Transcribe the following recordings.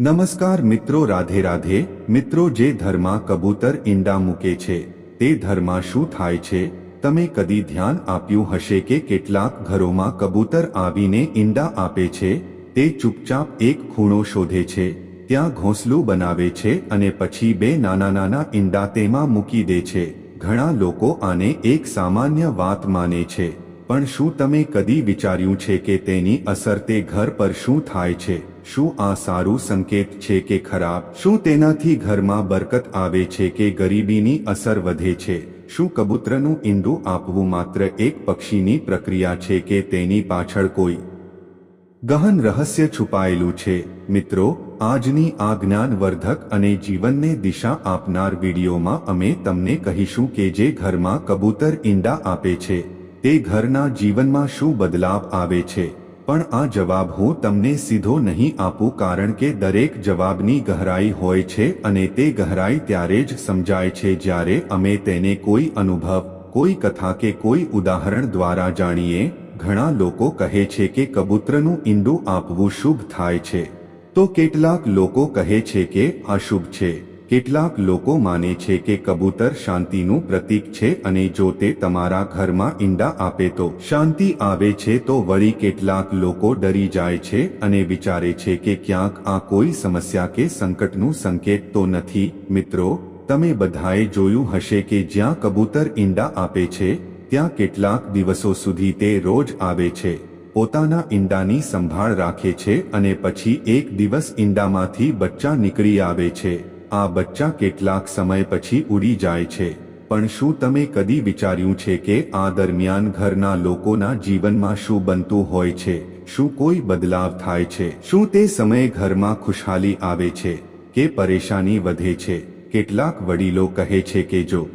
નમસ્કાર મિત્રો, રાધે રાધે. મિત્રો, જે ધર્મા કબૂતર ઈંડા મૂકે છે, તે ધર્મા શું થાય છે? તમે કદી ધ્યાન આપ્યું હશે કે કેટલાક ઘરોમાં કબૂતર આવીને ઈંડા આપે છે? તે ચૂપચાપ એક ખૂણો શોધે છે, ત્યાં ઘોંસલું બનાવે છે અને પછી બે નાના નાના ઈંડા તેમાં મૂકી દે છે. ઘણા લોકો આને એક સામાન્ય વાત માને છે. પણ શું તમે કદી વિચાર્યું છે કે તેની અસર તે ઘર પર શું થાય છે? શું આ સારું સંકેત છે કે ખરાબ? શું તેનાથી ઘરમાં બરકત આવે છે કે ગરીબીની અસર વધે છે? શું કબૂતરનું ઈંડું આપવું માત્ર એક પક્ષીની પ્રક્રિયા છે કે તેની પાછળ કોઈ ગહન રહસ્ય છુપાયેલું છે? મિત્રો, આજની આ જ્ઞાનવર્ધક અને જીવનને દિશા આપનાર વિડીયોમાં અમે તમને કહીશું કે જે ઘરમાં કબૂતર ઈંડા આપે છે, તે ઘરના જીવનમાં શું બદલાવ આવે છે? પણ આ જવાબ હું તમને સીધો નહીં આપું કારણ કે દરેક જવાબની ગહરાઈ હોય છે અને તે ગહરાઈ ત્યારે જ સમજાય છે જ્યારે અમે તેને કોઈ અનુભવ, કોઈ કથા કે કોઈ ઉદાહરણ દ્વારા જાણીએ, ઘણા લોકો કહે છે કે કબૂતરનું ઈંડું આપવું શુભ થાય છે. તો કેટલાક લોકો કહે છે કે અશુભ છે. કેટલાક લોકો માને છે કે કબૂતર શાંતિનું પ્રતીક છે અને જો તે તમારા ઘરમાં ઈંડા આપે તો શાંતિ આવે છે તો વળી કેટલાક લોકો ડરી જાય છે અને વિચારે છે કે ક્યાંક આ કોઈ સમસ્યા કે સંકટનું સંકેત તો નથી. મિત્રો, તમે બધાએ જોયું હશે કે જ્યાં કબૂતર ઈંડા આપે છે, ત્યાં કેટલાક દિવસો સુધી તે રોજ આવે છે, પોતાના ઈંડાની સંભાળ રાખે છે અને પછી એક દિવસ ઈંડામાંથી બચ્ચા નીકળી આવે છે. આ બચ્ચા કેટલાક સમય પછી ઉડી જાય છે. પણ શું તમે કદી વિચાર્યું છે કે આ દરમિયાન ઘરના લોકોના જીવનમાં શું બનતું હોય છે? શું કોઈ બદલાવ થાય છે? શું તે સમયે ઘરમાં ખુશહાલી આવે છે? કે પરેશાની વધે છે? કેટલાક વડીલો કહે છે કે જો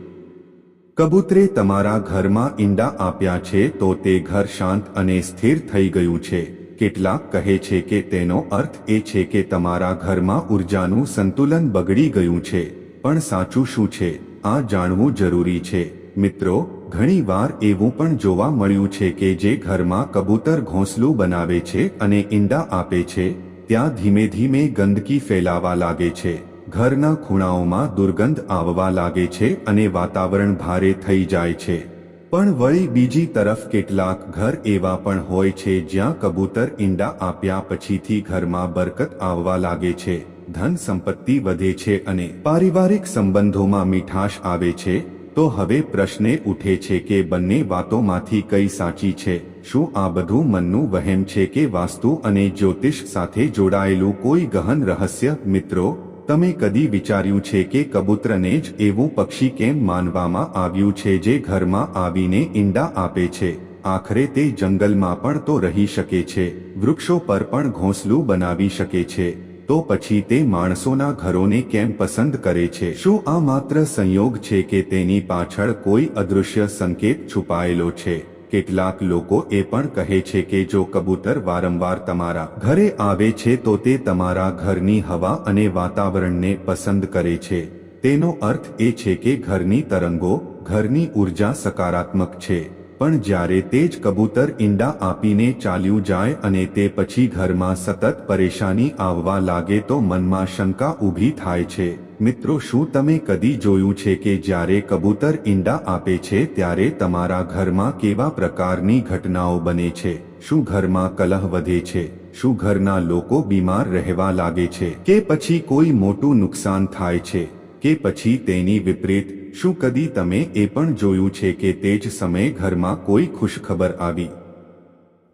કબૂતરે તમારા ઘરમાં ઈંડા આપ્યા છે તો તે ઘર શાંત અને સ્થિર થઈ ગયું છે. કેટલાક કહે છે કે તેનો અર્થ એ છે કે તમારા ઘરમાં ઉર્જાનું સંતુલન બગડી ગયું છે. પણ સાચું શું છે? આ જાણવું જરૂરી છે. મિત્રો, ઘણીવાર એવું પણ જોવા મળ્યું છે કે જે ઘરમાં કબૂતર ઘોંસલું બનાવે છે અને ઈંડા આપે છે, ત્યાં ધીમે ધીમે ગંદકી ફેલાવા લાગે છે. ઘરના ખૂણાઓમાં દુર્ગંધ આવવા લાગે છે અને વાતાવરણ ભારે થઈ જાય છે. પણ વળી બીજી તરફ કેટલાક ઘર એવા પણ હોય છે જ્યાં કબૂતર ઈંડા આપ્યા પછીથી ઘરમાં બરકત આવવા લાગે છે, ધન સંપત્તિ વધે છે અને પારિવારિક સંબંધોમાં મીઠાશ આવે છે, તો હવે પ્રશ્ને ઉઠે છે કે બંને વાતોમાંથી કઈ સાચી છે, શું આ બધું મનનું વહેમ છે કે વાસ્તુ અને જ્યોતિષ સાથે જોડાયેલું કોઈ ગહન રહસ્ય, મિત્રો? તમે કદી વિચાર્યું છે કે કબૂતરને જ એવું પક્ષી કેમ માનવામાં આવ્યું છે જે ઘરમાં આવીને ઈંડા આપે છે? આખરે તે જંગલમાં પણ તો રહી શકે છે, વૃક્ષો પર પણ ઘોંસલું બનાવી શકે છે. તો પછી તે માણસોના ઘરોને કેમ પસંદ કરે છે? શું આ માત્ર સંયોગ છે કે તેની પાછળ કોઈ અદૃશ્ય સંકેત છુપાયેલો છે? કેટલાક લોકો એ પણ કહે છે કે જો કબૂતર વારંવાર તમારા ઘરે આવે છે તો તે તમારા ઘરની હવા અને વાતાવરણને પસંદ કરે છે. તેનો અર્થ એ છે કે ઘરની તરંગો ઘરની ઊર્જા સકારાત્મક છે. પણ જ્યારે તે જ કબૂતર ઈંડા આપીને ચાલ્યું જાય અને તે પછી ઘરમાં સતત પરેશાની આવવા લાગે તો મનમાં શંકા ઊભી થાય છે. મિત્રો, શું તમે કદી જોયું છે કે જ્યારે કબૂતર ઈંડા આપે છે ત્યારે તમારા ઘરમાં કેવા પ્રકારની ઘટનાઓ બને છે? શું ઘરમાં કલહ વધે છે? શું ઘરના લોકો બીમાર રહેવા લાગે છે? કે પછી કોઈ મોટું નુકસાન થાય છે? કે પછી તેની વિપરીત? શું કદી તમે એ પણ જોયું છે કે તે જ સમયે ઘરમાં કોઈ ખુશખબર આવી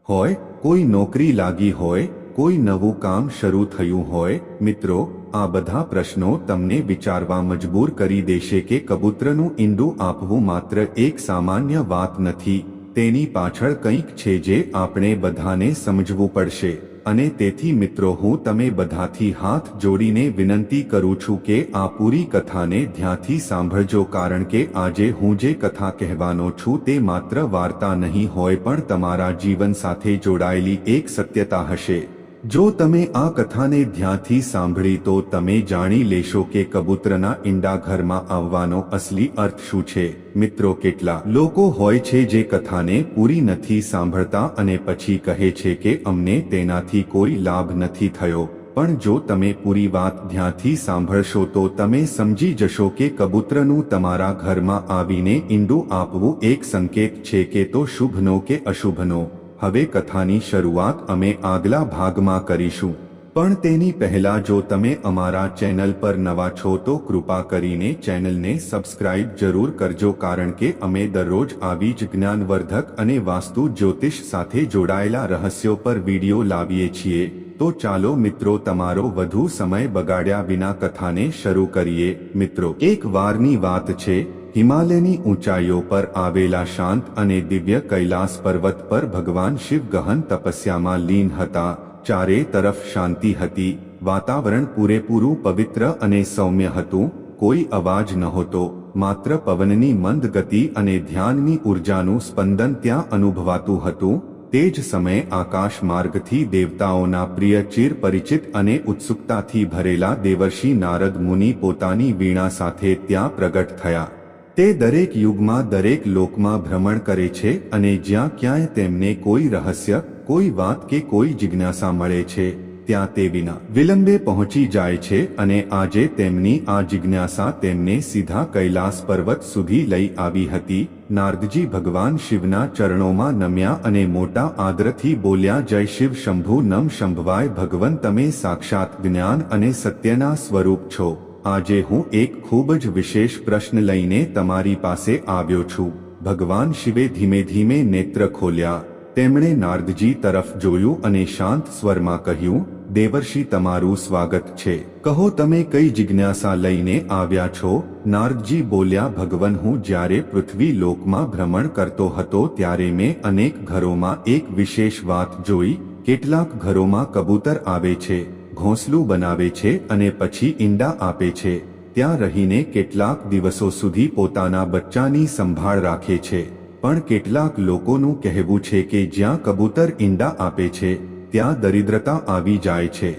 હોય, કોઈ નોકરી લાગી હોય કોઈ નવું કામ શરૂ થયું હોય, મિત્રો, આ બધા પ્રશ્નો તમને વિચારવા મજબૂર કરી દેશે કે કબૂતરનું ઈંડું આપવું માત્ર એક સામાન્ય વાત નથી, તેની પાછળ કંઈક છે જે આપણે બધાને સમજવું પડશે. અને તેથી, મિત્રો, હું તમે બધાથી હાથ જોડીને વિનંતી કરું છું કે આ પૂરી કથાને ધ્યાનથી સાંભળજો, કારણ કે આજે હું જે કથા કહેવાનો છું તે માત્ર વાર્તા નહીં હોય પણ તમારા જીવન સાથે જોડાયેલી એક સત્યતા હશે. જો તમે આ કથાને ધ્યાનથી સાંભળી તો તમે જાણી લેશો કે કબૂતરના ઈંડા ઘરમાં આવવાનો અસલી અર્થ શું છે. મિત્રો, કેટલા લોકો હોય છે જે કથાને પૂરી નથી સાંભળતા અને પછી કહે છે કે અમને તેનાથી કોઈ લાભ નથી થયો. પણ જો તમે પૂરી વાત ધ્યાનથી સાંભળશો તો તમે સમજી જશો કે કબૂતરનું તમારા ઘરમાં આવીને ઈંડું આપવું એક સંકેત છે કે તો શુભનો કે અશુભનો. હવે કથાની શરૂઆત અમે આગલા ભાગમાં કરીશું. પણ તેની પહેલા જો તમે અમારા ચેનલ પર નવા છો તો કૃપા કરીને ચેનલને સબસ્ક્રાઇબ જરૂર કરજો કારણ કે અમે દરરોજ આવી જ જ્ઞાનવર્ધક અને વાસ્તુ જ્યોતિષ સાથે જોડાયેલા રહસ્યો પર વીડિયો લાવીએ છીએ. તો ચાલો મિત્રો તમારો વધુ સમય બગાડ્યા વિના કથાને શરૂ કરીએ. મિત્રો, એક વારની વાત છે. હિમાલયની ઊંચાઈઓ પર આવેલા શાંત અને દિવ્ય કૈલાસ પર્વત પર ભગવાન શિવ ગહન તપસ્યામાં લીન હતા. ચારે તરફ શાંતિ હતી. વાતાવરણ પૂરેપૂરું પવિત્ર અને સૌમ્ય હતું. કોઈ અવાજ નહોતો. માત્ર પવનની મંદ ગતિ અને ધ્યાનની ઉર્જાનું સ્પંદન ત્યાં અનુભવાતું હતું. તે જ સમયે આકાશ માર્ગથી દેવતાઓના પ્રિય ચિર પરિચિત અને ઉત્સુકતાથી ભરેલા દેવર્ષિ નારદ મુનિ પોતાની વીણા સાથે ત્યાં પ્રગટ થયા. તે દરેક યુગમાં દરેક લોકમાં ભ્રમણ કરે છે અને જ્યાં ક્યાંય તેમને કોઈ રહસ્ય, કોઈ વાત કે કોઈ જિજ્ઞાસા મળે છે, ત્યાં તે વિના વિલંબે પહોંચી જાય છે અને આજે તેમની આ જિજ્ઞાસા તેમને સીધા કૈલાસ પર્વત સુધી લઈ આવી હતી. નારદજી ભગવાન શિવના ચરણોમાં નમ્યા અને મોટા આદરથી બોલ્યા, જય શિવ શંભુ નમ શંભવાય ભગવન તમે સાક્ષાત જ્ઞાન અને સત્યના સ્વરૂપ છો. આજે હું એક ખૂબ જ વિશેષ પ્રશ્ન લઈને તમારી પાસે આવ્યો છું. ભગવાન શિવે ધીમે ધીમે નેત્ર ખોલ્યા. તેમણે નારદજી તરફ જોયું અને શાંત સ્વરમાં કહ્યું, દેવર્ષિ, તમારું સ્વાગત છે. કહો, તમે કઈ જિજ્ઞાસા લઈને આવ્યા છો? નારદજી બોલ્યા, ભગવન, હું જ્યારે પૃથ્વી લોકમાં ભ્રમણ કરતો હતો ત્યારે મેં અનેક ઘરોમાં એક વિશેષ વાત જોઈ. કેટલાક ઘરોમાં કબૂતર આવે છે. ઘોંસલું બનાવે છે અને પછી ઈંડા આપે છે. ત્યાં રહીને કેટલાક દિવસો સુધી પોતાના બચ્ચાની સંભાળ રાખે છે. પણ કેટલાક લોકોનું કહેવું છે કે જ્યાં કબૂતર ઈંડા આપે છે, ત્યાં દરિદ્રતા આવી જાય છે.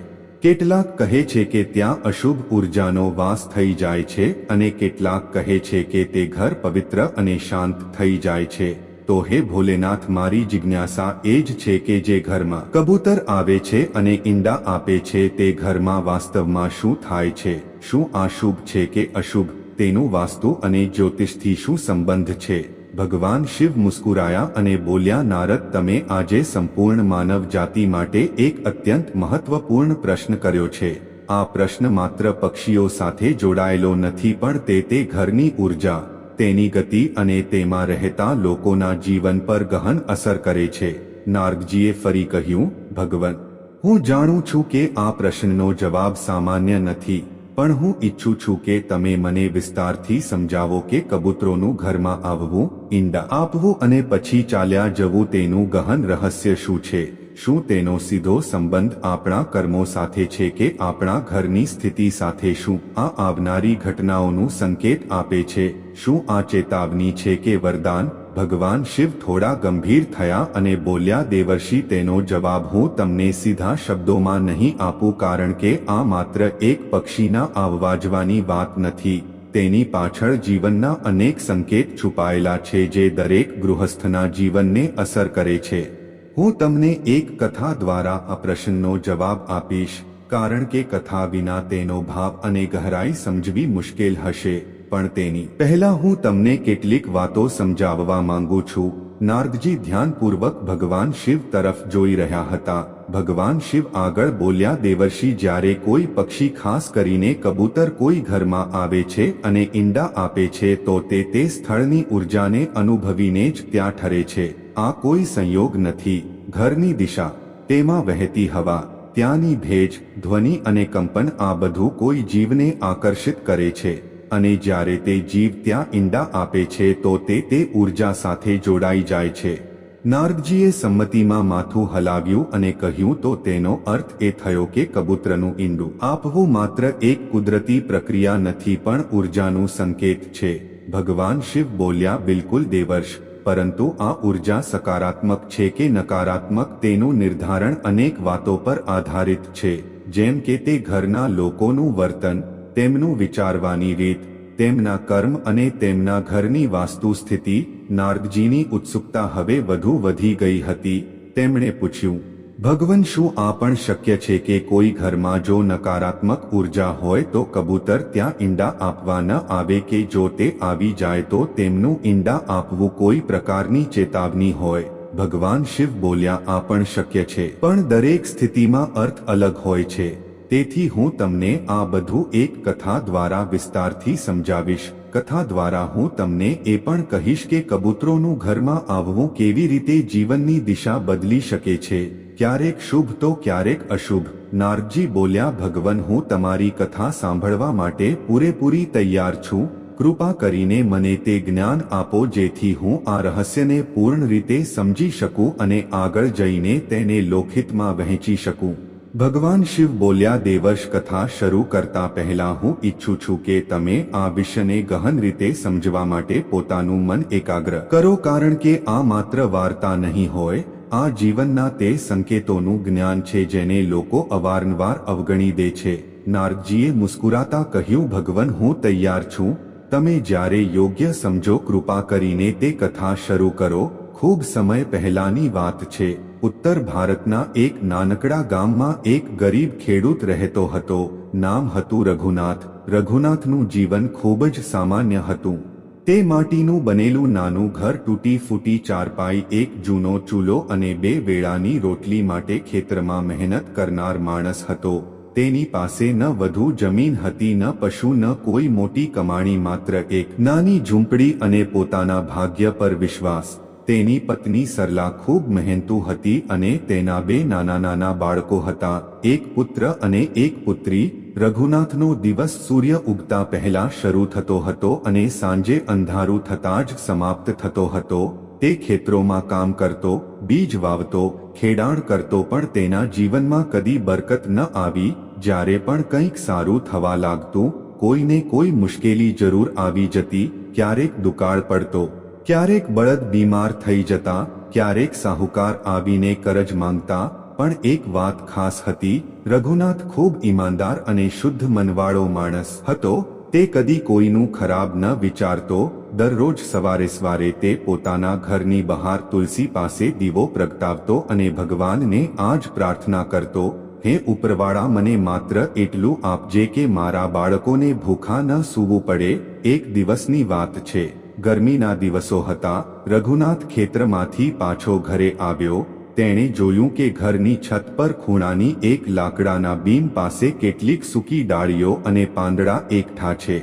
કેટલાક કહે છે કે ત્યાં અશુભ ઉર્જાનો વાસ થઈ જાય છે અને કેટલાક કહે છે કે તે ઘર પવિત્ર અને શાંત થઈ જાય છે. તો હે ભોલેનાથ, મારી જિજ્ઞાસા એ જ છે કે જે ઘરમાં કબૂતર આવે છે અને ઈંડા આપે છે, તે ઘરમાં વાસ્તવમાં શું થાય છે? શું આ છે કે અશુભ? તેનું વાસ્તુ અને જ્યોતિષથી શું સંબંધ છે? ભગવાન શિવ મુસ્કુરાયા અને બોલ્યા, નારદ, તમે આજે સંપૂર્ણ માનવ જાતિ માટે એક અત્યંત મહત્વપૂર્ણ પ્રશ્ન કર્યો છે. આ પ્રશ્ન માત્ર પક્ષીઓ સાથે જોડાયેલો નથી, પણ તે તે ઘરની ઊર્જા તેની ગતિ અને તેમાં રહેતા લોકોના જીવન પર ગહન અસર કરે છે. નાર્ગજીએ ફરી કહ્યું, ભગવન, હું જાણું છું કે આ પ્રશ્નનો જવાબ સામાન્ય નથી, પણ હું ઈચ્છું છું કે તમે મને વિસ્તારથી સમજાવો કે કબૂતરોનું ઘરમાં આવવું, ઈંડા આપવું અને પછી ચાલ્યા જવું તેનું ગહન રહસ્ય શું છે. શું તેનો સીધો સંબંધ આપણા કર્મો સાથે છે કે આપણા ઘરની સ્થિતિ સાથે શું આ આવનારી ઘટનાઓનું સંકેત આપે છે? શું આ ચેતાવની છે કે વરદાન, ભગવાન શિવ થોડા ગંભીર થયા અને બોલ્યા, દેવર્ષિ, તેનો જવાબ હું તમને સીધા શબ્દોમાં નહીં આપું કારણ કે આ માત્ર એક પક્ષીના આવવાજવાની વાત નથી. તેની પાછળ જીવનના અનેક સંકેત છુપાયેલા છે જે દરેક ગૃહસ્થના જીવનને અસર કરે છે. હું તમને એક કથા દ્વારા આ પ્રશ્નનો જવાબ આપીશ, કારણ કે કથા વિના તેનો ભાવ અને ગહરાઈ સમજવી મુશ્કેલ હશે. પણ તેની પહેલા હું તમને કેટલીક વાતો સમજાવવા માંગુ છું. નારદજી ધ્યાનપૂર્વક ભગવાન શિવ તરફ જોઈ રહ્યા હતા. ભગવાન શિવ આગળ બોલ્યા, દેવર્ષિ, જ્યારે કોઈ પક્ષી ખાસ કરીને કબૂતર કોઈ ઘરમાં આવે છે અને ઈંડા આપે છે, તો તે તે સ્થળની ઉર્જાને અનુભવીને જ ત્યાં ઠરે છે. આ કોઈ સંયોગ નથી, ઘરની દિશા, તેમાં વહેતી હવા, ત્યાંની ભેજ, ધ્વનિ અને કંપન આ બધું કોઈ જીવને આકર્ષિત કરે છે, અને જ્યારે તે જીવ ત્યાં ઈંડા આપે છે તો તે તે ઊર્જા સાથે જોડાઈ જાય છે. નારદજીએ સંમતિમાં માથું હલાવ્યું અને કહ્યું, તો તેનો અર્થ એ થયો કે કબૂતરનું ઈંડું આપવું માત્ર એક કુદરતી પ્રક્રિયા નથી પણ ઉર્જાનું સંકેત છે. ભગવાન શિવ બોલ્યા, બિલકુલ દેવર્ષ પરંતુ આ ઊર્જા સકારાત્મક છે કે નકારાત્મક તેનું નિર્ધારણ અનેક વાતો પર આધારિત છે, જેમ કે તે ઘરના લોકોનું વર્તન, તેમનું વિચારવાની રીત, તેમના કર્મ અને તેમના ઘરની વાસ્તુ સ્થિતિ નારદજીની ઉત્સુકતા હવે વધુ વધી ગઈ હતી, તેમણે પૂછ્યું ભગવાન શું આ પણ શક્ય છે કે કોઈ ઘરમાં જો નકારાત્મક ઊર્જા હોય તો કબૂતર ત્યાં ઈંડા આપવા ન આવે કે જો તે આવી જાય તો તેમનું ઈંડા આપવું કોઈ પ્રકારની ચેતાવની હોય. ભગવાન શિવ બોલ્યા, આ પણ શક્ય છે. પણ દરેક સ્થિતિમાં અર્થ અલગ હોય છે. તેથી હું તમને આ બધું એક કથા દ્વારા વિસ્તારથી સમજાવીશ. કથા દ્વારા હું તમને એ પણ કહીશ કે કબૂતરોનું ઘરમાં આવવું કેવી રીતે જીવનની દિશા બદલી શકે છે. ક્યારેક શુભ તો ક્યારેક અશુભ. નારદજી બોલ્યા, ભગવાન, હું તમારી કથા સાંભળવા માટે પૂરેપૂરી તૈયાર છું. કૃપા કરીને મને તે જ્ઞાન આપો જેથી હું આ રહસ્યને પૂર્ણ રીતે સમજી શકું અને આગળ જઈને તેને લોખિતમાં વહેંચી શકું. ભગવાન શિવ બોલ્યા દેવશ કથા શરૂ કરતા પહેલા હું ઈચ્છું છું કે તમે આ વિષયને ગહન રીતે સમજવા માટે પોતાનું મન એકાગ્ર કરો, કારણ કે આ માત્ર વાર્તા નહીં હોય આ જીવનના તે સંકેતોનું જ્ઞાન છે જેને લોકો અવારનવાર અવગણી દે છે. નારદજીએ મુસ્કુરાતા કહ્યું, ભગવાન, હું તૈયાર છું. તમે જ્યારે યોગ્ય સમજો, કૃપા કરીને તે કથા શરૂ કરો. ખૂબ સમય પહેલાની વાત છે. ઉત્તર ભારતના એક નાનકડા ગામમાં એક ગરીબ ખેડૂત રહેતો હતો. નામ હતું રઘુનાથ. રઘુનાથનું જીવન ખૂબ જ સામાન્ય હતું. તે માટીનું બનેલું નાનું ઘર તૂટી ફૂટી ચારપાઈ, એક જૂનો ચૂલો અને બે વેળાની રોટલી માટે ખેતરમાં મહેનત કરનાર માણસ હતો. તેની પાસે ન વધુ જમીન હતી, ન પશુ, ન કોઈ મોટી કમાણી, માત્ર એક નાની ઝૂંપડી અને પોતાના ભાગ્ય પર વિશ્વાસ. તેની પત્ની સરલા ખૂબ મહેનતુ હતી અને તેના બે નાના નાના બાળકો હતા, એક પુત્ર અને એક પુત્રી. રઘુનાથનો દિવસ સૂર્ય ઉગતા પહેલા શરૂ થતો હતો અને સાંજે અંધારું થતાં જ સમાપ્ત થતો હતો. તે ખેતરોમાં કામ કરતો, બીજ વાવતો, ખેડાણ કરતો પણ તેના જીવનમાં કદી બરકત ન આવી. જ્યારે પણ કંઈક સારું થવા લાગતું, કોઈને કોઈ મુશ્કેલી જરૂર આવી જતી, ક્યારેક દુકાળ પડતો. ક્યારેક બળદ બીમાર થઈ જતા, ક્યારેક સાહુકાર આવીને કરજ માંગતા, પણ એક વાત ખાસ હતી, રઘુનાથ ખૂબ ઈમાનદાર અને શુદ્ધ મનવાળો માણસ હતો, તે કદી કોઈનું ખરાબ ન વિચારતો, દરરોજ સવારે સવારે તે પોતાના ઘરની બહાર તુલસી પાસે દીવો પ્રગટાવતો અને ભગવાનને આ જ પ્રાર્થના કરતો, હે ઉપરવાળા, મને માત્ર એટલું આપજે કે મારા બાળકોને ભૂખા ન સૂવું પડે, એક દિવસની વાત છે. ગરમીના દિવસો હતા, રઘુનાથ ખેતરમાંથી પાછો ઘરે આવ્યો, તેણે જોયું કે ઘરની છત પર ખૂણાની એક લાકડાના બીમ પાસે કેટલીક સૂકી ડાળીઓ અને પાંદડા એકઠા છે.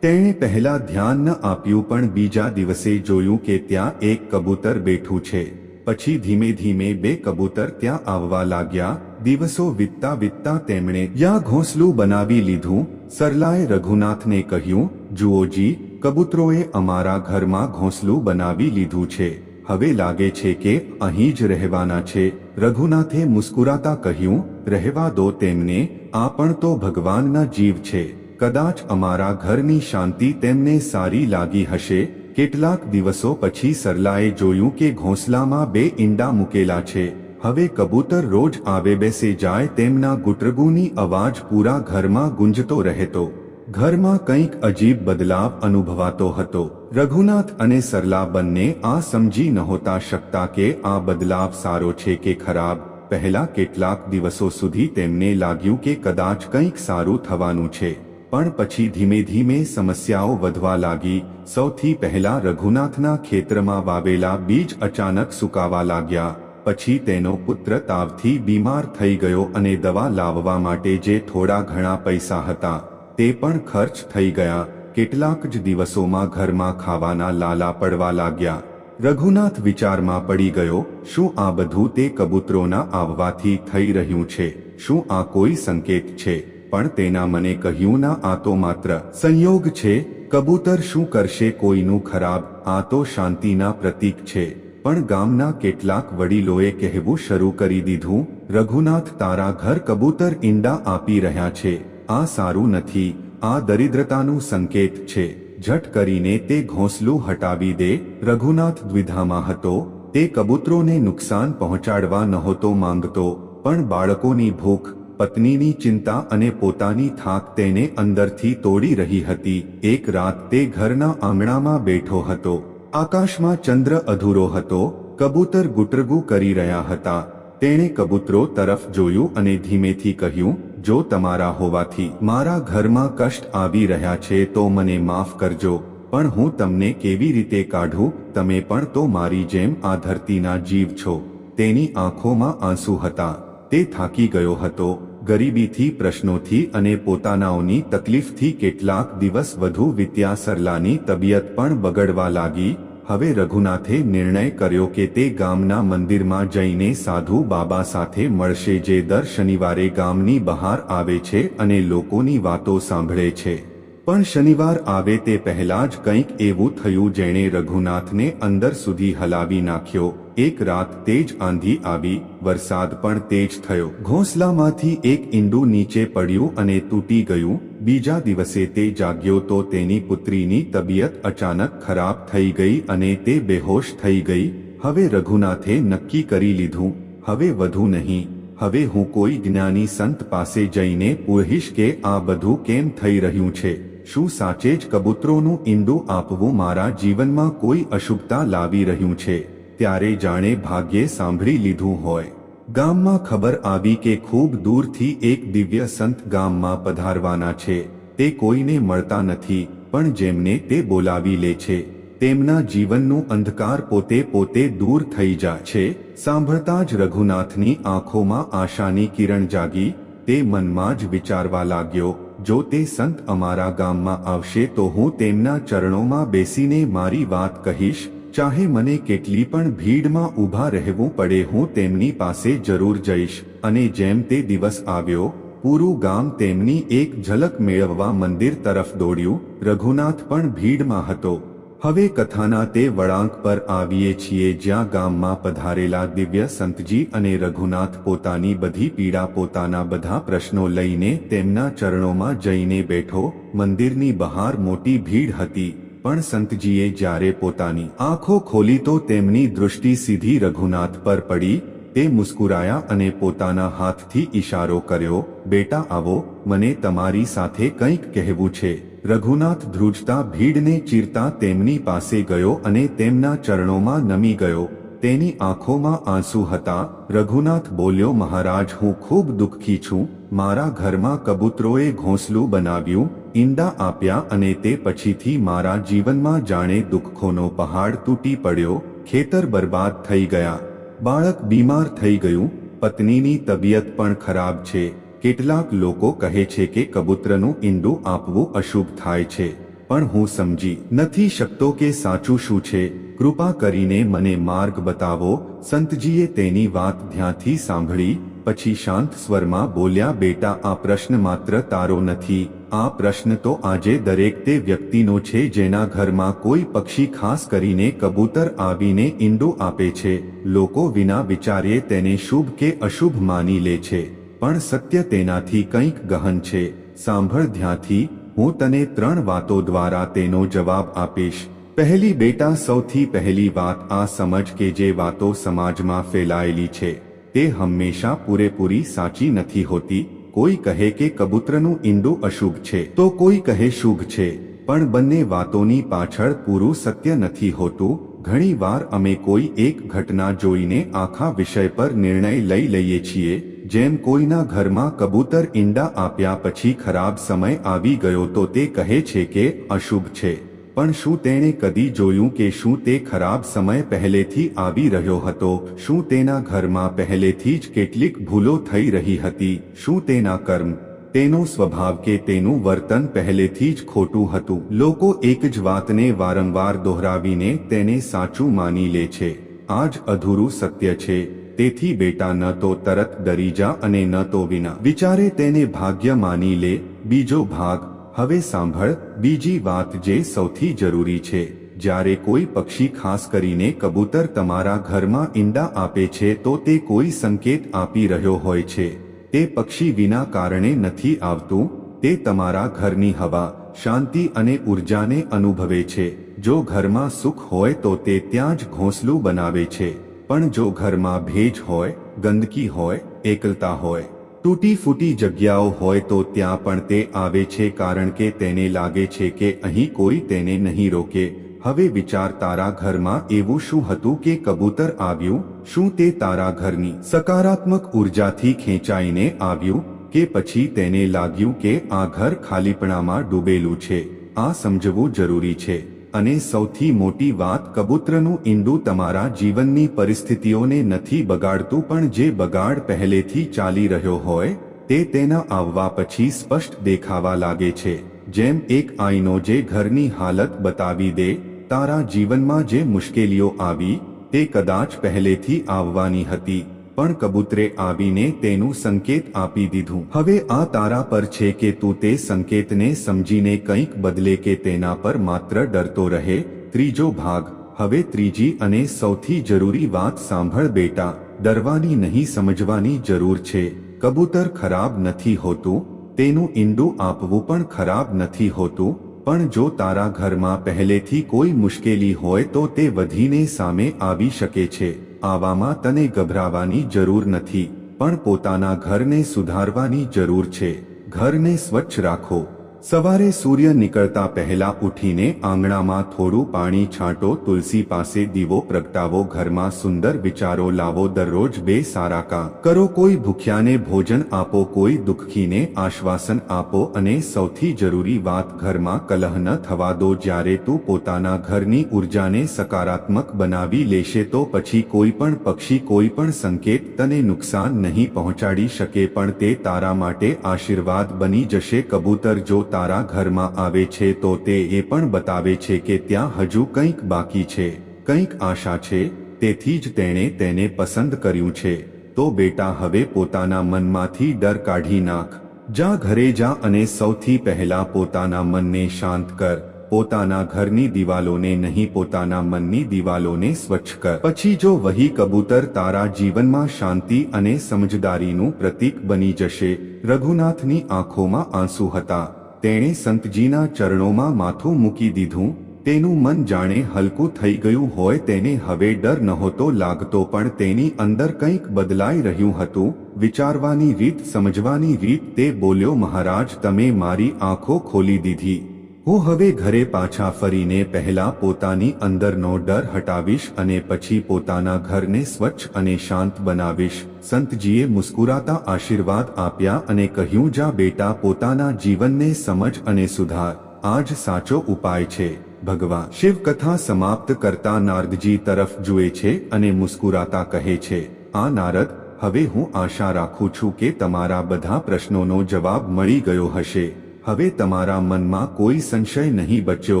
તેણે પહેલા ધ્યાન ન આપ્યું પણ બીજા દિવસે જોયું કે ત્યાં એક કબૂતર બેઠું છે. પછી ધીમે ધીમે બે કબૂતર ત્યાં આવવા લાગ્યા, દિવસો વીતતા વીતતા તેમણે યા ઘોંસલું બનાવી લીધું. સરલાએ રઘુનાથને કહ્યું જુઓજી કબૂતરોએ અમારા ઘરમાં ઘોંસલું બનાવી લીધું છે. હવે લાગે છે કે અહીં જ રહેવાના છે. રઘુનાથે મુસ્કુરાતા કહ્યું, રહેવા દો તેમને, આ પણ તો ભગવાનના જીવ છે. કદાચ અમારા ઘરની શાંતિ તેમને સારી લાગી હશે. કેટલાક દિવસો પછી સરલાએ જોયું કે ઘોંસલામાં બે ઈંડા મૂકેલા છે. હવે કબૂતર રોજ આવે બેસે જાય તેમના ગુટરગુની અવાજ પૂરા ઘરમાં ગુંજતો રહેતો. ઘરમાં કંઈક અજીબ બદલાવ અનુભવાતો હતો. રઘુનાથ અને સરલા બંને આ સમજી નહોતા શકતા કે આ બદલાવ સારો છે કે ખરાબ. પહેલા કેટલાક દિવસો સુધી તેમને લાગ્યું કે કદાચ કંઈક સારું થવાનું છે. પણ પછી ધીમે ધીમે સમસ્યાઓ વધવા લાગી. સૌથી પહેલા રઘુનાથના ખેતરમાં વાવેલા બીજ અચાનક સુકાવા લાગ્યા. પછી તેનો પુત્ર તાવથી બીમાર થઈ ગયો અને દવા લાવવા માટે જે થોડા ઘણા પૈસા હતા તે પણ ખર્ચ થઈ ગયા. કેટલાક જ દિવસોમાં ઘરમાં ખાવાના લાલા પડવા લાગ્યા. રઘુનાથ વિચારમાં પડી ગયો, શું આ બધું તે કબૂતરોના આવવાથી થઈ રહ્યું છે? શું આ કોઈ સંકેત છે? પણ તેના મને કહ્યું, ના, આ તો માત્ર સંયોગ છે. કબૂતર શું કરશે કોઈનું ખરાબ? આ તો શાંતિના પ્રતીક છે. પણ ગામના કેટલાક વડીલોએ કહેવું શરૂ કરી દીધું, રઘુનાથ તારા ઘર કબૂતર ઈંડા આપી રહ્યા છે. આ સારું નથી, આ દરિદ્રતાનું સંકેત છે. ઝટ કરીને તે ઘોંસલું હટાવી દે. રઘુનાથ દ્વિધામાં હતો, તે કબૂતરોને નુકસાન પહોંચાડવા નહોતો માંગતો, પણ બાળકોની ભૂખ, પત્નીની ચિંતા અને પોતાની થાક તેને અંદરથી તોડી રહી હતી. એક રાત તે ઘરના આંગણામાં બેઠો હતો. આકાશમાં ચંદ્ર અધૂરો હતો, કબૂતર ગુટરગુ કરી રહ્યા હતા. તેણે કબૂતરો તરફ જોયું અને ધીમેથી કહ્યું જો તમારા હોવાથી મારા ઘરમાં કષ્ટ આવી રહ્યા છે તો મને માફ કરજો, પણ હું તમને કેવી રીતે કાઢું? તમે પણ તો મારી જેમ આ ધરતીના જીવ છો. તેની આંખોમાં આંસુ હતા. તે થાકી ગયો હતો. ગરીબીથી, પ્રશ્નોથી અને પોતાનાઓની તકલીફથી કેટલાક દિવસ વધુ વિત્યા સરલાની તબિયત પણ બગડવા લાગી. હવે રઘુનાથે નિર્ણય કર્યો કે તે ગામના મંદિરમાં જઈને સાધુ બાબા સાથે મળશે જે દર શનિવારે ગામની બહાર આવે છે અને લોકોની વાતો સાંભળે છે. પણ શનિવાર આવે તે પહેલા જ કંઈક એવું થયું જેણે રઘુનાથને અંદર સુધી હલાવી નાખ્યો. એક રાત તેજ આંધી આવી, વરસાદ પણ તેજ થયો. ઘોંસલામાંથી એક ઈંડું નીચે પડ્યું અને તૂટી ગયું. બીજા દિવસે તે જાગ્યો તો તેની પુત્રીની તબિયત અચાનક ખરાબ થઈ ગઈ અને તે બેહોશ થઈ ગઈ. હવે રઘુનાથે નક્કી કરી લીધું, હવે વધુ નહીં. હવે હું કોઈ જ્ઞાની સંત પાસે જઈને પૂછીશ કે આ બધું કેમ થઈ રહ્યું છે. શું સાચે જ કબૂતરોનું ઈંડું આપવું મારા જીવનમાં કોઈ અશુભતા લાવી રહ્યું છે? ત્યારે જાણે ભાગ્યે સાંભળી લીધું હોય. ગામમાં ખબર આવી કે ખૂબ દૂરથી એક દિવ્ય સંત ગામમાં પધારવાના છે. તે કોઈને મળતા નથી, પણ જેમને તે બોલાવી લે છે. તેમના જીવનનું અંધકાર પોતે પોતે દૂર થઈ જાય છે. સાંભળતા જ રઘુનાથની આંખોમાં આશાની કિરણ જાગી. તે મનમાં જ વિચારવા લાગ્યો, જો તે સંત અમારા ગામમાં આવશે તો હું તેમના ચરણોમાં બેસીને મારી વાત કહીશ ચાહે મને કેટલી પણ ભીડમાં ઊભા રહેવું પડે, હું તેમની પાસે જરૂર જઈશ. અને જેમ તે દિવસ આવ્યો, પૂરું ગામ તેમની એક ઝલક મેળવવા મંદિર તરફ દોડ્યું. રઘુનાથ પણ ભીડમાં હતો. હવે કથાના તે વળાંક પર આવીએ છીએ, જ્યાં ગામમાં પધારેલા દિવ્ય સંતજી અને રઘુનાથ પોતાની બધી પીડા, પોતાના બધા પ્રશ્નો લઈને તેમના ચરણોમાં જઈને બેઠો. મંદિરની બહાર મોટી ભીડ હતી. પણ સંતજીએ જ્યારે પોતાની આંખો ખોલી તો તેમની દૃષ્ટિ સીધી રઘુનાથ પર પડી, તે મુસ્કુરાયા અને પોતાના હાથથી ઈશારો કર્યો, બેટા આવો, મને તમારી સાથે કંઈક કહેવું છે. રઘુનાથ ધ્રુજતા ભીડને ચીરતા તેમની પાસે ગયો અને તેમના ચરણોમાં નમી ગયો. તેની આંખોમાં આંસુ હતા. રઘુનાથ બોલ્યો, મહારાજ, હું ખૂબ દુઃખી છું. મારા ઘરમાં કબૂતરોએ ઘોંસલું બનાવ્યું ઈંડા આપ્યા અને તે પછીથી મારા જીવનમાં જાણે દુઃખોનો પહાડ તૂટી પડ્યો, ખેતર બરબાદ થઈ ગયા. બાળક બીમાર થઈ ગયું, પત્નીની તબિયત પણ ખરાબ છે. કેટલાક લોકો કહે છે કે કબૂતરનું ઈંડું આપવું અશુભ થાય છે. પણ હું સમજી નથી શકતો કે સાચું શું છે. કૃપા કરીને મને માર્ગ બતાવો. સંતજીએ તેની વાત ધ્યાનથી સાંભળી, પછી શાંત સ્વરમાં બોલ્યા, બેટા, આ પ્રશ્ન માત્ર તારો નથી. આ પ્રશ્ન તો આજે દરેક તે વ્યક્તિનો છે જેના ઘરમાં કોઈ પક્ષી ખાસ કરીને કબૂતર આવીને ઈંડો આપે છે. લોકો વિના વિચારીએ તેને શુભ કે અશુભ માની લે છે. પણ સત્ય તેનાથી કંઈક ગહન છે. સાંભળ ધ્યાંથી હું તને ત્રણ વાતો દ્વારા તેનો જવાબ આપીશ. પહેલી બેટા, સૌથી પહેલી વાત આ સમજ કે જે વાતો સમાજમાં ફેલાયેલી છે. તે હંમેશા પૂરેપૂરી સાચી નથી હોતી. કોઈ કહે કે કબૂતરનું ઈંડું અશુભ છે, તો કોઈ કહે શુભ છે. પણ બંને વાતોની પાછળ પૂરું સત્ય નથી હોતું. ઘણી વાર અમે કોઈ એક ઘટના જોઈને આખા વિષય પર નિર્ણય લઈ લઈએ છીએ, જેમ કોઈના ઘરમાં કબૂતર ઈંડા આપ્યા પછી ખરાબ સમય આવી ગયો તો તે કહે છે કે અશુભ છે. પણ શું તેણે કદી જોયું કે શું તે ખરાબ સમય પહેલેથી આવી રહ્યો હતો? શું તેના ઘરમાં પહેલેથી જ કેટલીક ભૂલો થઈ રહી હતી? શું તેના કર્મ, તેનો સ્વભાવ કે તેનું વર્તન પહેલેથી જ ખોટું હતું? લોકો એક જ વાતને વારંવાર દોહરાવીને તેને સાચું માની લે છે. આ જ અધૂરું સત્ય છે. તેથી બેટા, ન તો તરત ડરી જા અને ન તો વિના. વિચારે તેને ભાગ્ય માની લે. બીજો ભાગ હવે સાંભળ, બીજી વાત જે સૌથી જરૂરી છે, જ્યારે કોઈ પક્ષી ખાસ કરીને કબૂતર તમારા ઘરમાં ઈંડા આપે છે તો તે કોઈ સંકેત આપી રહ્યો હોય છે. તે પક્ષી વિના કારણે નથી આવતું, તે તમારા ઘરની હવા, શાંતિ અને ઉર્જાને અનુભવે છે. જો ઘરમાં સુખ હોય તો તે ત્યાં જ ઘોંસલું બનાવે છે. પણ જો ઘરમાં ભેજ હોય, ગંદકી હોય, એકલતા હોય તૂટી ફૂટી જગ્યાઓ હોય તો ત્યાં પણ તે આવે છે કારણ કે તેને લાગે છે કે અહીં કોઈ તેને નહીં રોકે. હવે વિચાર તારા ઘરમાં એવું શું હતું કે કબૂતર આવ્યું? શું તે તારા ઘરની સકારાત્મક ઉર્જાથી ખેંચાઈને આવ્યું? કે પછી તેને લાગ્યું કે આ ઘર ખાલીપણામાં ડૂબેલું છે? આ સમજવું જરૂરી છે. અને સૌથી મોટી વાત કબૂતરનું ઈંડું તમારા જીવનની પરિસ્થિતિઓને નથી બગાડતું પણ જે બગાડ પહેલેથી ચાલી રહ્યો હોય, તે તેના આવવા પછી સ્પષ્ટ દેખાવા લાગે છે. જેમ એક આઈનો જે ઘરની હાલત બતાવી દે, તારા જીવનમાં જે મુશ્કેલીઓ આવી, તે કદાચ પહેલેથી આવવાની હતી. પણ કબૂતરે આવીને તેનું સંકેત આપી દીધું. હવે આ તારા પર છે કે તું તે સંકેતને સમજીને કંઈક બદલે કે તેના પર માત્ર ડરતો રહે? ત્રીજો ભાગ, હવે ત્રીજી અને સૌથી જરૂરી વાત સાંભળ બેટા, ડરવાની નહીં સમજવાની જરૂર છે. કબૂતર ખરાબ નથી હોતું, તેનું ઈંડું આપવું પણ ખરાબ નથી હોતું, પણ જો તારા ઘરમાં પહેલેથી કોઈ મુશ્કેલી હોય તો તે વધીને સામે આવી શકે છે. આવામાં તને ગભરાવાની જરૂર નથી પણ પોતાના ઘરને સુધારવાની જરૂર છે. ઘરને સ્વચ્છ રાખો. સવારે સૂર્ય નીકળતા પહેલા ઉઠીને આંગણામાં થોડું પાણી છાંટો, તુલસી પાસે દીવો પ્રગટાવો, ઘરમાં સુંદર વિચારો લાવો, દરરોજ બે સારા કામ કરો, કોઈ ભૂખ્યાને ભોજન આપો, કોઈ દુઃખીને આશ્વાસન આપો અને સૌથી જરૂરી વાત ઘરમાં કલહ ન થવા દો, જ્યારે તું પોતાના ઘરની ઉર્જાને સકારાત્મક બનાવી લેશે તો પછી કોઈ પણ પક્ષી, કોઈ પણ સંકેત તને નુકસાન નહીં પહોંચાડી શકે, પણ તે તારા માટે આશીર્વાદ બની જશે, કબૂતર જો તારા ઘરમાં આવે છે તો તે એ પણ બતાવે છે કે ત્યાં હજુ કંઈક બાકી છે, કંઈક આશા છે, તેથી જ તેણે તેને પસંદ કર્યું છે. તો બેટા હવે પોતાના મનમાંથી ડર કાઢી નાખ. જા ઘરે જા અને સૌથી પહેલા પોતાના મનને શાંત કર. પોતાના ઘરની દિવાલોને નહીં, પોતાના મનની દિવાલોને સ્વચ્છ કર. પછી જો વહી કબૂતર તારા જીવનમાં શાંતિ અને સમજદારીનું પ્રતીક બની જશે, રઘુનાથની આંખોમાં આંસુ હતા. તેણે સંતજીના ચરણોમાં માથું મૂકી દીધું, તેનું મન જાણે હલકું થઈ ગયું હોય તેને હવે ડર નહોતો લાગતો પણ તેની અંદર કંઈક બદલાઈ રહ્યું હતું, વિચારવાની રીત સમજવાની રીત તે બોલ્યો, મહારાજ, તમે મારી આંખો ખોલી દીધી. હું હવે ઘરે પાછા ફરીને પહેલા પોતાની અંદરનો ડર હટાવીશ અને પછી પોતાના ઘરને સ્વચ્છ અને શાંત બનાવીશ. સંતજીએ મુસ્કુરાતા આશીર્વાદ આપ્યા અને કહ્યું, જા બેટા, પોતાના જીવનને સમજ અને સુધાર. આ જ સાચો ઉપાય છે. ભગવાન શિવકથા સમાપ્ત કરતા નારદજી તરફ જુએ છે અને મુસ્કુરાતા કહે છે, આ નારદ, હવે હું આશા રાખું છું કે તમારા બધા પ્રશ્નોનો જવાબ મળી ગયો હશે. હવે તમારા મનમાં કોઈ સંશય નહીં બચ્યો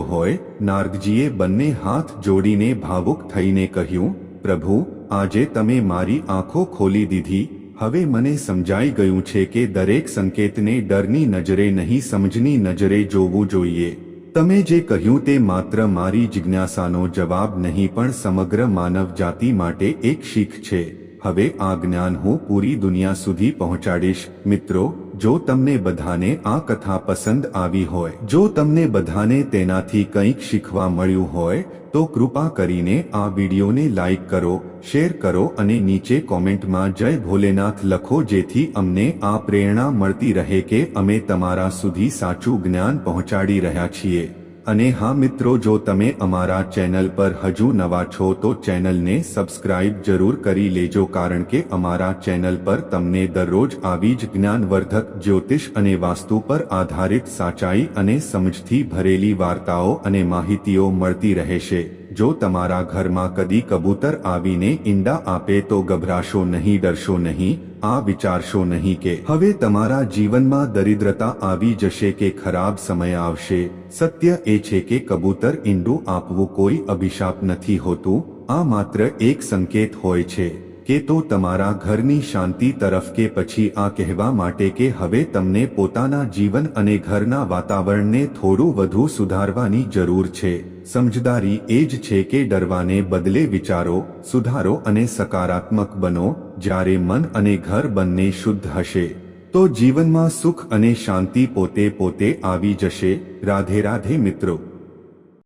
હોય, નારદજીએ બંને હાથ જોડીને ભાવુક થઈને કહ્યું, પ્રભુ, આજે તમે મારી આંખો ખોલી દીધી, હવે મને સમજાઈ ગયું છે કે દરેક સંકેતને ડરની નજરે નહીં સમજની નજરે જોવું જોઈએ. તમે જે કહ્યું તે માત્ર મારી જિજ્ઞાસાનો જવાબ નહીં પણ સમગ્ર માનવ જાતિ માટે એક શીખ છે. હવે આ જ્ઞાન હું પૂરી દુનિયા સુધી પહોંચાડીશ. મિત્રો જો તમને બધાને આ કથા પસંદ આવી હોય, જો તમને બધાને તેનાથી કંઈક શીખવા મળ્યું હોય, તો કૃપા કરીને આ વિડીયોને લાઈક કરો, શેર કરો અને નીચે કોમેન્ટમાં જય ભોલેનાથ લખો જેથી અમને આ પ્રેરણા મળતી રહે કે અમે તમારા સુધી સાચું જ્ઞાન પહોંચાડી રહ્યા છીએ. અને હા મિત્રો, જો તમે અમારા ચેનલ પર હજુ નવા છો, તો ચેનલને સબસ્ક્રાઇબ જરૂર કરી લેજો, કારણ કે અમારા ચેનલ પર તમને દરરોજ આવી જ જ્ઞાનવર્ધક જ્યોતિષ અને વાસ્તુ પર આધારિત સાચાઈ અને સમજથી ભરેલી વાર્તાઓ અને માહિતીઓ મળતી રહેશે. જો તમારા ઘરમાં કદી કબૂતર આવીને ઈંડા આપે, તો ગભરાશો નહીં, ડરશો નહીં. આ વિચારશો નહીં કે, હવે તમારા જીવનમાં દરિદ્રતા આવી જશે કે ખરાબ સમય આવશે. સત્ય એ છે કે કબૂતર ઈંડું આપવું કોઈ અભિશાપ નથી હોતું. આ માત્ર એક સંકેત હોય છે કે તો તમારા ઘરની શાંતિ તરફ કે પછી આ કહેવા માટે કે હવે તમને પોતાના જીવન અને ઘરના વાતાવરણને થોડું વધુ સુધારવાની જરૂર છે. સમજદારી એ જ છે કે ડરવાને બદલે વિચારો, સુધારો અને સકારાત્મક બનો. જ્યારે મન અને ઘર બંને શુદ્ધ હશે, તો જીવનમાં સુખ અને શાંતિ પોતે પોતે આવી જશે. રાધે રાધે મિત્રો.